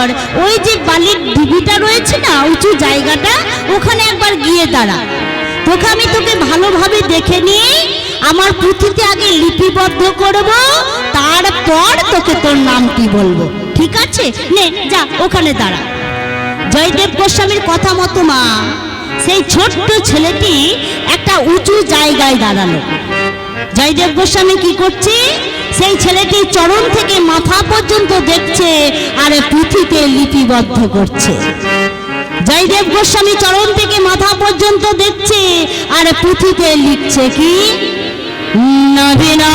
কর ওই যে বালির ডিবিটা রয়েছে না, উঁচু জায়গাটা, ওখানে একবার গিয়ে দাঁড়া। তোকে আমি তোকে ভালোভাবে দেখে নিয়ে আমার পুঁথিতে আগে লিপিবদ্ধ করব, তারপর তোকে তোর নামটি বলব। ঠিক আছে? নে, যা, ওখানে দাঁড়া। জয়দেব গোস্বামীর কথা মতো মা, সেই ছোট্ট ছেলেটি একটা উঁচু জায়গায় দাঁড়াল। জয়দেব গোস্বামী কি করছে? সেই ছেলেটি চরণ থেকে মাথা পর্যন্ত দেখছে আর পুঁথিতে লিপিবদ্ধ করছে। জয়দেব গোস্বামী চরণ থেকে মাথা পর্যন্ত দেখছে আর পুঁথিতে লিখছে কি? নবীনা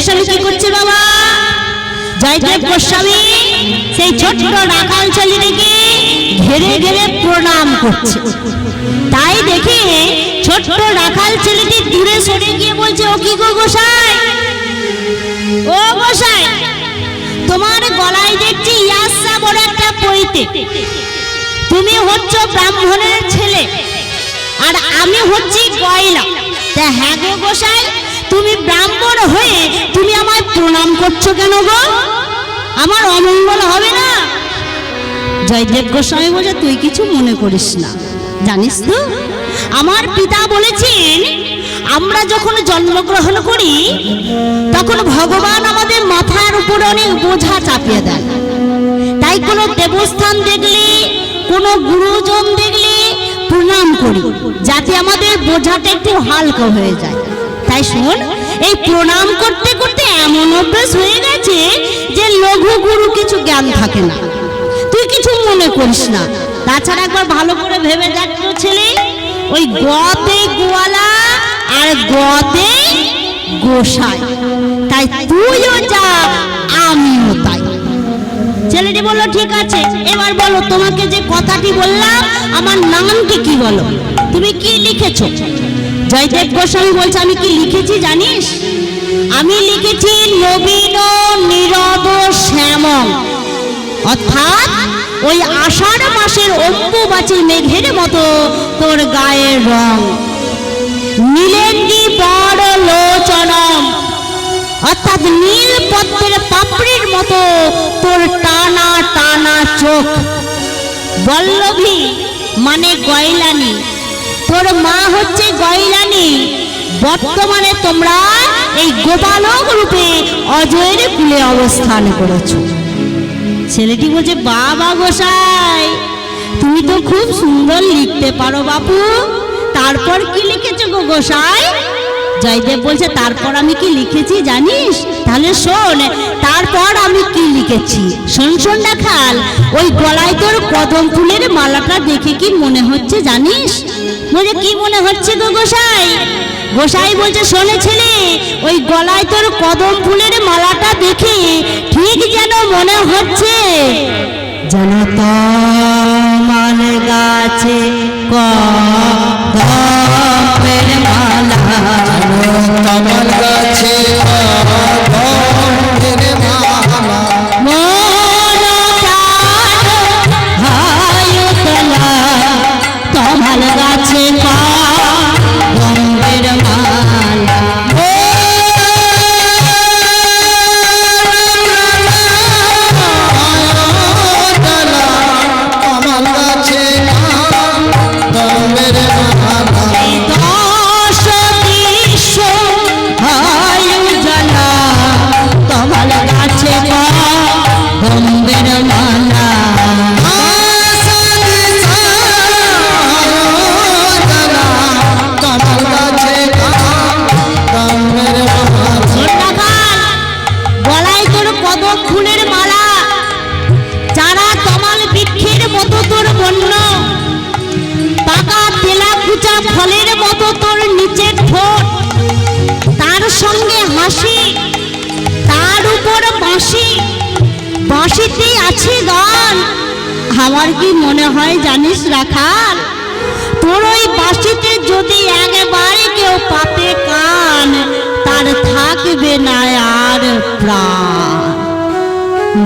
গোস্বামী কি করছে বাবা? জয়দেব গোস্বামী সেই ছোট্ট রাখাল ছেলেটিকে ঘেরে ঘেরে প্রণাম করছে। তাই দেখে ছোট্ট রাখাল ছেলেটি দূরে সরে গিয়ে বলছে, ও কি গো গোসাই? ও গোসাই, তোমার গলায় দেখছি ইয়াসা বড় একটা পইতে তুমি হচ্ছ ব্রাহ্মণের ছেলে, আর আমি হচ্ছি গয়লা তা হ্যাঁ গো গোসাই তুমি ব্রাহ্মণ হয়ে তুমি আমায় প্রণাম করছ কেন গো? আমার অমঙ্গল হবে না? জয়দেব গোস্বামী বলে তুই কিছু মনে করিস না। জানিস তো, আমার পিতা বলেছেন, আমরা যখন জন্মগ্রহণ করি, তখন ভগবান আমাদের মাথার উপরে অনেক বোঝা চাপিয়ে দেন। তাই কোনো দেবস্থান দেখলে, কোনো গুরুজন দেখলে প্রণাম করি, যাতে আমাদের বোঝাটা একটু হালকা হয়ে যায়। তাই শোন, এই প্রণাম করতে করতে এমন অভ্যাস হয়ে গেছে যে লঘু গুরু কিছু জ্ঞান থাকে না। তুই কিছু মনে করিস না। তাছাড়া একবার ভালো করে ভেবে দেখ তো ছেলে, ওই গতে গোয়ালা আর গতে গোসাই। তাই তুইও যা, আমিও তাই। ছেলেটি বলল, ঠিক আছে, এবার বলো, তোমাকে যে কথাটি বললাম, আমার নামটি কি বলো? তুমি কি লিখেছো? জয়দেব গোস্বামী বলছে, আমি কি লিখেছি জানিস? আমি লিখেছি নবীন নীরব শ্যামং অর্থাৎ ওই আষাঢ় মাসের অম্বুবাচী মেঘের মতো তোর গায়ের রং। নীলেন্দি বড় লোচনম। অর্থাৎ নীল পদ্মের পাপড়ির মতো তোর টানা টানা চোখ। বল্লভী মানে গয়লানি। তোর মা হচ্ছে গয়লানি বর্তমানে তোমরা এই গোপালক রূপে অজয়ের কুলে অবস্থান করেছ। ছেলেটি বলছে, বাবা গোসাই, তুমি তো খুব সুন্দর লিখতে পারো বাপু। তারপর কি লিখেছো গো গোসাই? জয়দেব বলছে, তারপর আমি কি লিখেছি জানিস? তাহলে শোন, তারপর আমি কি লিখেছি? শোন শোন খাল, ওই গলায় তোর কদম ফুলের মালাটা দেখে কি মনে হচ্ছে জানিস? বলে, কি মনে হচ্ছে তো গোসাই? গোসাই বলছে, শোনে ছেলে, ওই গলায় তোর কদম ফুলের মালাটা দেখে ঠিক যেন মনে হচ্ছে। যেন তোমার গাছে মালা। গাছে হাসি তার উপর বাঁশি বাঁশিতেই আছে গান আমার কি মনে হয় জানিস রাখাল? তোর ওই বাঁশিতে যদি একবারে কেউ পাতে কান, তার থাকবে না আর প্রাণ।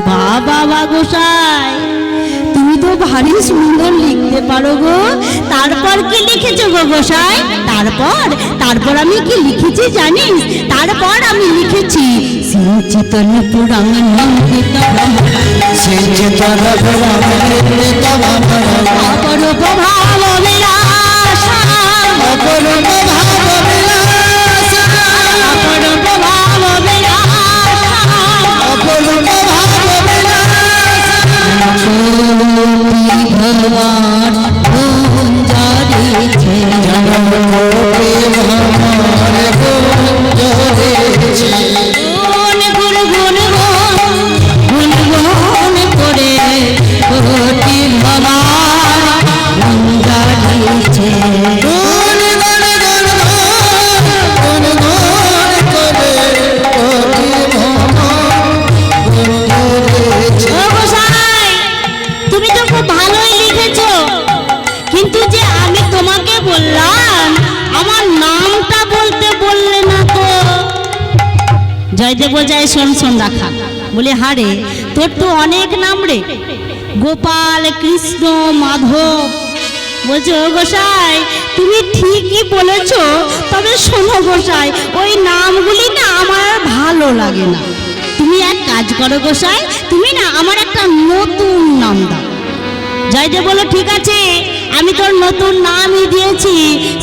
বাবা বা গোসাই। তুমি তো ভারী সুন্দর লিখতে পারো গো। তারপর কি লিখেছো গো গোসাই? তারপর তারপর আমি কি লিখেছি জানিস? তারপর আমি লিখেছি সিঞ্চিতন পুরাণ নন্দিত পুরাণ কিন্তু যে আমি তোমাকে বললাম, আমার নামটা বলতে বললে না তো। জয়দেব যায় শোন শোন রাখা। বলে, হারে, তোর তো অনেক নাম রে। গোপাল, কৃষ্ণ, মাধব। বলছো গোসাই, তুমি ঠিকই বলেছ, তবে শোনো গোসাই, ওই নামগুলি না আমার ভালো লাগে না। তুমি এক কাজ করো গোসাই, তুমি না আমার একটা নতুন নাম দাও। জয়দেব বলো ঠিক আছে, আমি তোর নতুন নামই দিয়েছি।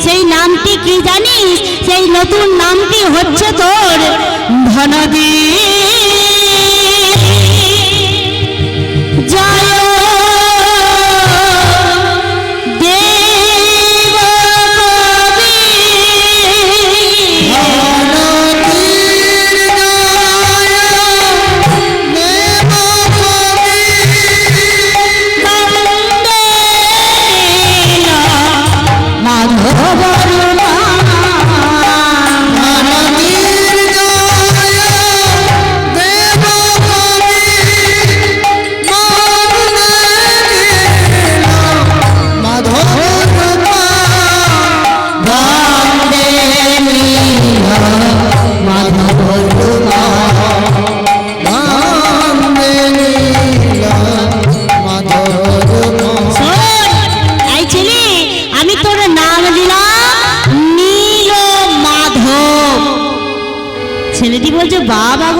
সেই নামটি কি জানিস? সেই নতুন নামটি হচ্ছে তোর ধনদী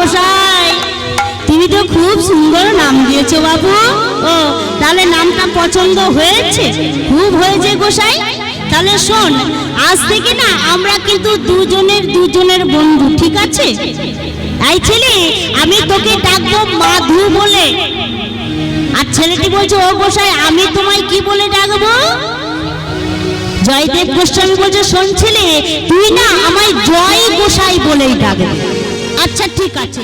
গোসাই তুমি তো খুব সুন্দর নাম দিয়েছ বাবু। ও, তাহলে নামটা পছন্দ হয়েছে? খুব হয়েছে গোসাই। তাহলে শোন, আজ থেকে না আমরা কিন্তু দুজনের দুজনের বন্ধু, ঠিক আছে? এই ছেলে, আমি তোকে ডাকবো মাধু বলে। আর ছেলেটি বলছে, ও গোসাই, আমি তোমায় কি বলে ডাকবো? জয়দেব গোস্বামী বলছে, শোন ছেলে, তুই না আমায় জয় গোসাই বলেই ডাকবি। আচ্ছা ঠিক আছে।